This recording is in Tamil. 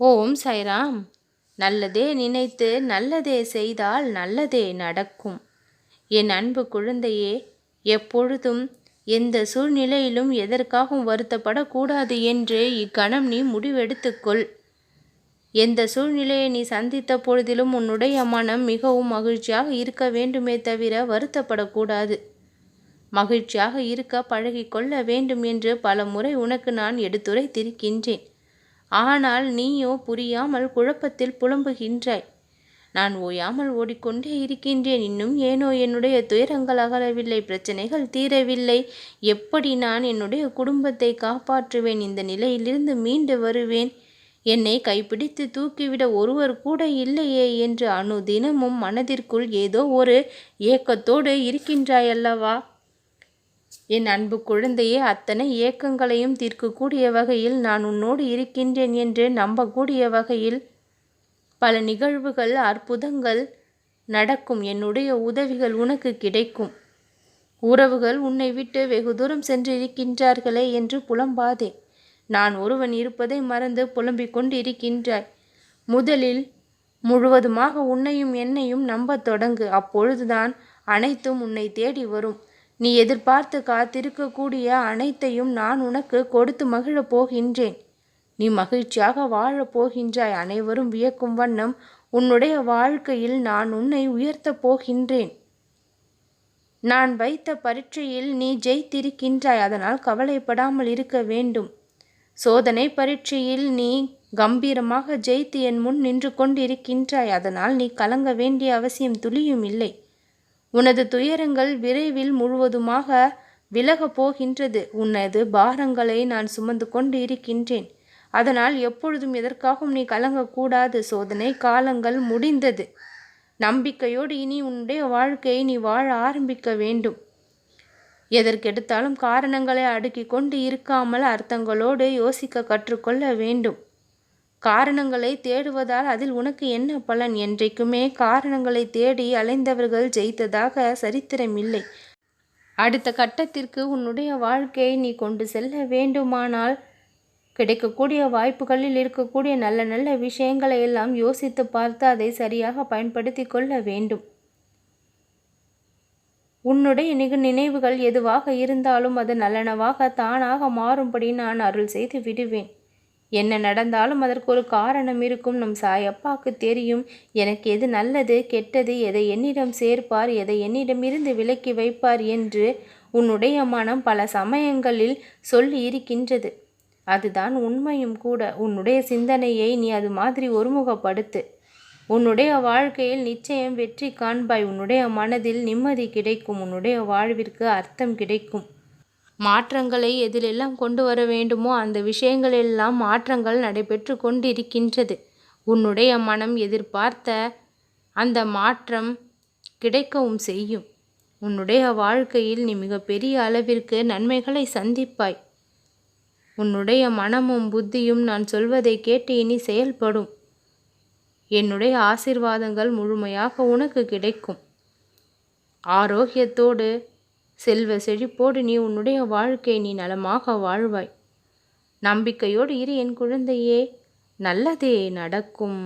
ஓம் சைராம். நல்லதே நினைத்து நல்லதே செய்தால் நல்லதே நடக்கும். என் அன்பு குழந்தையே எப்பொழுதும் எந்த சூழ்நிலையிலும் எதற்காகவும் வருத்தப்படக்கூடாது என்று இக்கணம் நீ முடிவெடுத்துக்கொள். எந்த சூழ்நிலையை நீ சந்தித்த பொழுதிலும் உன்னுடைய மனம் மிகவும் மகிழ்ச்சியாக இருக்க வேண்டுமே தவிர வருத்தப்படக்கூடாது. மகிழ்ச்சியாக இருக்க பழகிக்கொள்ள வேண்டும் என்று பல முறை உனக்கு நான் எடுத்துரைத்திருக்கின்றேன். ஆனால் நீயோ புரியாமல் குழப்பத்தில் புலம்புகின்றாய். நான் ஓயாமல் ஓடிக்கொண்டே இருக்கின்றேன். இன்னும் ஏனோ என்னுடைய துயரங்கள் அகலவில்லை பிரச்சனைகள் தீரவில்லை. எப்படி நான் என்னுடைய குடும்பத்தை காப்பாற்றுவேன்? இந்த நிலையிலிருந்து மீண்டு வருவேன். என்னை கைப்பிடித்து தூக்கிவிட ஒருவர் கூட இல்லையே என்று அணு தினமும் மனதிற்குள் ஏதோ ஒரு ஏக்கத்தோடு இருக்கின்றாயல்லவா? என் அன்பு குழந்தையே அத்தனை ஏக்கங்களையும் தீர்க்கக்கூடிய வகையில் நான் உன்னோடு இருக்கின்றேன் என்று நம்பக்கூடிய வகையில் பல நிகழ்வுகள் அற்புதங்கள் நடக்கும். என்னுடைய உதவிகள் உனக்கு கிடைக்கும். உறவுகள் உன்னை விட்டு வெகு தூரம் சென்று இருக்கின்றார்களே என்று புலம்பாதே. நான் ஒருவன் இருப்பதை மறந்து புலம்பிக் கொண்டு இருக்கின்றாய் முதலில் முழுவதுமாக உன்னையும் என்னையும் நம்பத் தொடங்கு. அப்பொழுதுதான் அனைத்தும் உன்னை தேடி வரும். நீ எதிர்பார்த்து காத்திருக்கக்கூடிய அனைத்தையும் நான் உனக்கு கொடுத்து மகிழப் போகின்றேன். நீ மகிழ்ச்சியாக வாழப் போகின்றாய். அனைவரும் வியக்கும் வண்ணம் உன்னுடைய வாழ்க்கையில் நான் உன்னை உயர்த்தப் போகின்றேன். நான் வைத்த பரீட்சையில் நீ ஜெயித்திருக்கின்றாய். அதனால் கவலைப்படாமல் இருக்க வேண்டும். சோதனை பரீட்சையில் நீ கம்பீரமாக ஜெயித்து என் முன் நின்று கொண்டிருக்கின்றாய். அதனால் நீ கலங்க வேண்டிய அவசியம் துளியும் இல்லை. உனது துயரங்கள் விரைவில் முழுவதுமாக விலகப் போகின்றது. உனது பாரங்களை நான் சுமந்து கொண்டு இருக்கின்றேன் அதனால் எப்பொழுதும் எதற்காகவும் நீ கலங்கக்கூடாது. சோதனை காலங்கள் முடிந்தது. நம்பிக்கையோடு இனி உன்னுடைய வாழ்க்கையை நீ வாழ ஆரம்பிக்க வேண்டும். எதற்கெடுத்தாலும் காரணங்களை அடுக்கி கொண்டு இருக்காமல் அர்த்தங்களோடு யோசிக்க கற்றுக்கொள்ள வேண்டும். காரணங்களை தேடுவதால் அதில் உனக்கு என்ன பலன்? என்றைக்குமே காரணங்களை தேடி அலைந்தவர்கள் ஜெயித்ததாக சரித்திரமில்லை. அடுத்த கட்டத்திற்கு உன்னுடைய வாழ்க்கையை நீ கொண்டு செல்ல வேண்டுமானால் கிடைக்கக்கூடிய வாய்ப்புகளில் இருக்கக்கூடிய நல்ல நல்ல விஷயங்களை எல்லாம் யோசித்து பார்த்து அதை சரியாக பயன்படுத்தி கொள்ள வேண்டும். உன்னுடைய நிக நினைவுகள் எதுவாக இருந்தாலும் அது நல்லனவாக தானாக மாறும்படி நான் அருள் செய்து விடுவேன். என்ன நடந்தாலும் அதற்கு ஒரு காரணம் இருக்கும். நம் சாயப்பாக்கு தெரியும். எனக்கு எது நல்லது கெட்டது எதை என்னிடம் சேர்ப்பார் எதை என்னிடமிருந்து விலக்கி வைப்பார் என்று உன்னுடைய மனம் பல சமயங்களில் சொல்லி இருக்கின்றது. அதுதான் உண்மையும் கூட. உன்னுடைய சிந்தனையை நீ அது மாதிரி ஒருமுகப்படுத்து. உன்னுடைய வாழ்க்கையில் நிச்சயம் வெற்றி காண்பாய். உன்னுடைய மனதில் நிம்மதி கிடைக்கும். உன்னுடைய வாழ்விற்கு அர்த்தம் கிடைக்கும். மாற்றங்களை எதிலெல்லாம் கொண்டு வர வேண்டுமோ அந்த விஷயங்களெல்லாம் மாற்றங்கள் நடைபெற்று கொண்டிருக்கின்றது. உன்னுடைய மனம் எதிர்பார்த்த அந்த மாற்றம் கிடைக்கவும் செய்யும். உன்னுடைய வாழ்க்கையில் நீ மிகப்பெரிய அளவிற்கு நன்மைகளை சந்திப்பாய். உன்னுடைய மனமும் புத்தியும் நான் சொல்வதை கேட்டு இனி செயல்படும். என்னுடைய ஆசிர்வாதங்கள் முழுமையாக உனக்கு கிடைக்கும். ஆரோக்கியத்தோடு செல்வ செழிப்போடு நீ உன்னுடைய வாழ்க்கை நீ நலமாக வாழ்வாய். நம்பிக்கையோடு இரு என் குழந்தையே நல்லதே நடக்கும்.